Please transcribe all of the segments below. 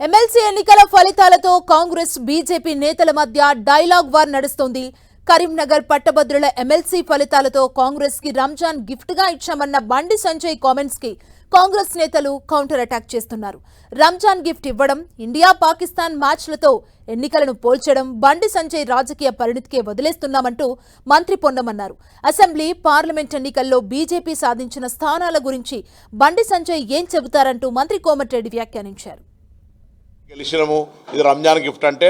MLC ఎన్నికల ఫలితాలతో Congress BJP నేతల మధ్య డైలాగ్ వార్ నడుస్తోంది. కరీంనగర్ పట్టభద్రుల ఎమ్మెల్సీ ఫలితాలతో కాంగ్రెస్కి రంజాన్ గిఫ్ట్గా ఇచ్చామన్న బండి సంజయ్ కామెంట్స్కి కాంగ్రెస్ నేతలు కౌంటర్ అటాక్ చేస్తున్నారు. రంజాన్ గిఫ్ట్ ఇవ్వడం ఇండియా పాకిస్తాన్ మ్యాచ్లతో ఎన్నికలను పోల్చడం బండి సంజయ్ రాజకీయ పరిణితికే వదిలేస్తున్నామంటూ మంత్రి పొన్నమన్నారు అసెంబ్లీ పార్లమెంట్ ఎన్నికల్లో బీజేపీ సాధించిన స్థానాల గురించి బండి సంజయ్ ఏం చెబుతారంటూ మంత్రి కోమటిరెడ్డి వ్యాఖ్యానించారు. గెలిచినము. ఇది రంజాన్ గిఫ్ట్ అంటే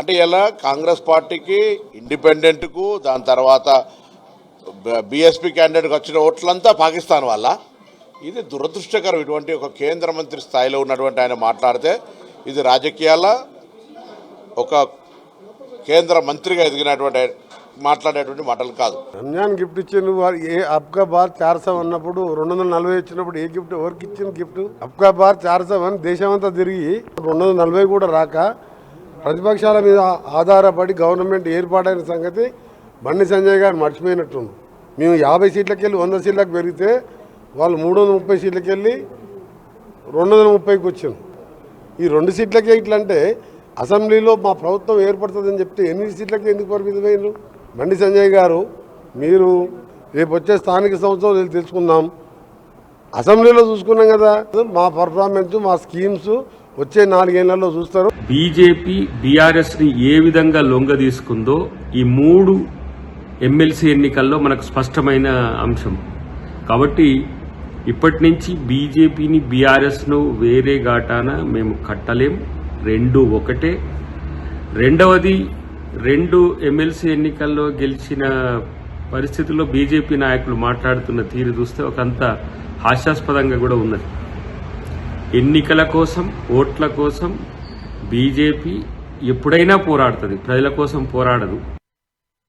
అంటే ఇలా కాంగ్రెస్ పార్టీకి ఇండిపెండెంట్కు దాని తర్వాత బీఎస్పీ క్యాండిడేట్కి వచ్చిన ఓట్లంతా పాకిస్తాన్ వల్ల ఇది దురదృష్టకరం. ఇటువంటి ఒక కేంద్ర మంత్రి స్థాయిలో ఉన్నటువంటి ఆయన మాట్లాడితే ఇది రాజకీయాల ఒక కేంద్ర మంత్రిగా ఎదిగినటువంటి మాట్లాడేటువంటి మాటలు కాదు. రంజాన్ గిఫ్ట్ ఇచ్చిండు ఏ అబ్కా బార్ చార్ అన్నప్పుడు రెండు వందల నలభై ఇచ్చినప్పుడు ఏ గిఫ్ట్? ఎవరికి ఇచ్చిన గిఫ్ట్? అబ్కా బార్ చార్ సౌ అని దేశమంతా తిరిగి రెండు వందల నలభై కూడా రాక ప్రతిపక్షాల మీద ఆధారపడి గవర్నమెంట్ ఏర్పాటైన సంగతి బండి సంజయ్ గారు మర్చిపోయినట్టుండు మేము యాభై సీట్లకి వెళ్ళి వంద సీట్లకు పెరిగితే వాళ్ళు మూడు వందల ముప్పై సీట్లకి వెళ్ళి రెండు వందల ముప్పైకి వచ్చాను ఈ రెండు సీట్లకే ఇట్లా అంటే అసెంబ్లీలో మా ప్రభుత్వం ఏర్పడుతుందని చెప్తే ఎన్ని సీట్లకి ఎందుకు పరిమితమైనరు బండి సంజయ్ గారు మీరు రేపు వచ్చే స్థానిక సంవత్సరం తెలుసుకుందాం. అసెంబ్లీలో చూసుకున్నాం కదా. మా పర్ఫార్మెన్స్ మా స్కీమ్స్ వచ్చే నాలుగేళ్ళలో చూస్తారు. బీజేపీ బీఆర్ఎస్ని ఏ విధంగా లొంగ తీసుకుందో ఈ మూడు ఎమ్మెల్సీ ఎన్నికల్లో మనకు స్పష్టమైన అంశం. కాబట్టి ఇప్పటి నుంచి బీజేపీని బీఆర్ఎస్ను వేరే ఘాటాన మేము కట్టలేం. రెండు ఒకటే. రెండవది రెండు ఎమ్మెల్సీ ఎన్నికల్లో గెలిచిన పరిస్థితుల్లో బీజేపీ నాయకులు మాట్లాడుతున్న తీరు చూస్తే ఒకంత హాస్యాస్పదంగా కూడా ఉన్నది. ఎన్నికల కోసం ఓట్ల కోసం బీజేపీ ఎప్పుడైనా పోరాడుతుంది ప్రజల కోసం పోరాడదు.